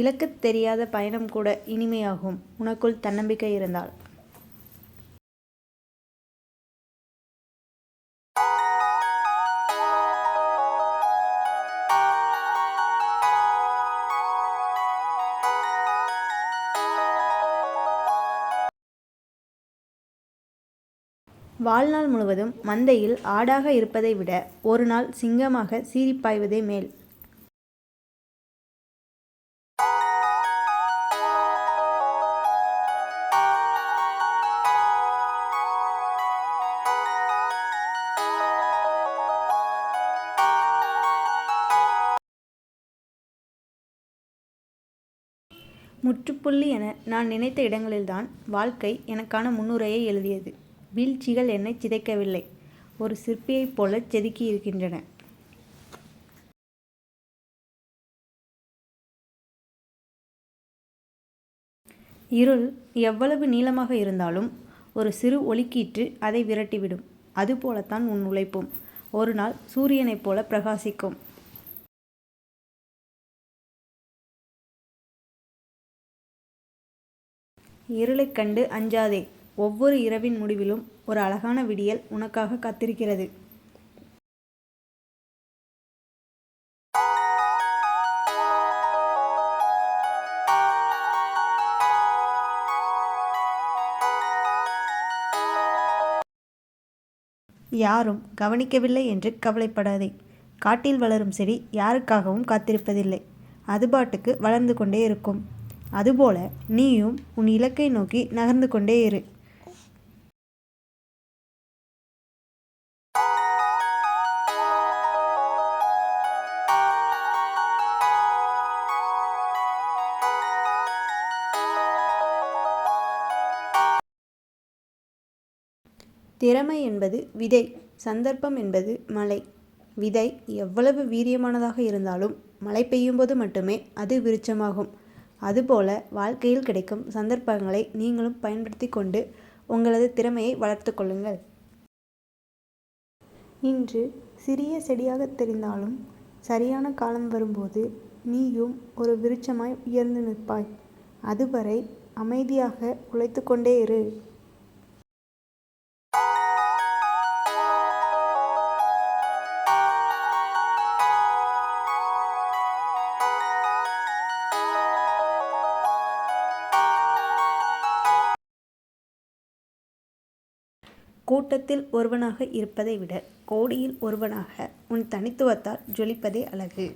இலக்கு தெரியாத பயணம் கூட இனிமையாகும். உனக்குள் தன்னம்பிக்கை இருந்தால். வாழ்நாள் முழுவதும் மந்தையில் ஆடாக இருப்பதை விட ஒரு நாள் சிங்கமாக சீரிப்பாய்வதே மேல். முற்றுப்புள்ளி என நான் நினைத்த இடங்களில்தான் வாழ்க்கை எனக்கான முன்னுரையை எழுதியது. வீழ்ச்சிகள் என்னை சிதைக்கவில்லை. ஒரு சிற்பியைப் போலச் செதுக்கியிருக்கின்றன. இருள் எவ்வளவு நீளமாக இருந்தாலும் ஒரு சிறு ஒளிக்கீற்று அதை விரட்டிவிடும். அதுபோலத்தான் உன் உழைப்பும். ஒரு நாள் சூரியனைப் போல பிரகாசிக்கும். இருளைக் கண்டு அஞ்சாதே. ஒவ்வொரு இரவின் முடிவிலும் ஒரு அழகான விடியல் உனக்காக காத்திருக்கிறது. யாரும் கவனிக்கவில்லை என்று கவலைப்படாதே. காட்டில் வளரும் செடி யாருக்காகவும் காத்திருப்பதில்லை. அது பாட்டுக்கு வளர்ந்து கொண்டே இருக்கும். அதுபோல நீயும் உன் இலக்கை நோக்கி நகர்ந்து கொண்டே இரு. திறமை என்பது விதை சந்தர்ப்பம் என்பது மழை. விதை எவ்வளவு வீரியமானதாக இருந்தாலும் மழை பெய்யும்போது மட்டுமே அது விருட்சமாகும். அதுபோல வாழ்க்கையில் கிடைக்கும் சந்தர்ப்பங்களை நீங்களும் பயன்படுத்தி கொண்டு உங்களது திறமையை வளர்த்து கொள்ளுங்கள். இன்று சிறிய செடியாக தெரிந்தாலும் சரியான காலம் வரும்போது நீயும் ஒரு விருட்சமாய் உயர்ந்து நிற்பாய். அதுவரை அமைதியாக உழைத்து கொண்டே இரு. கூட்டத்தில் ஒருவனாக இருப்பதை விட கோடியில் ஒருவனாக உன் தனித்துவத்தால் ஜொலிப்பதே அழகு.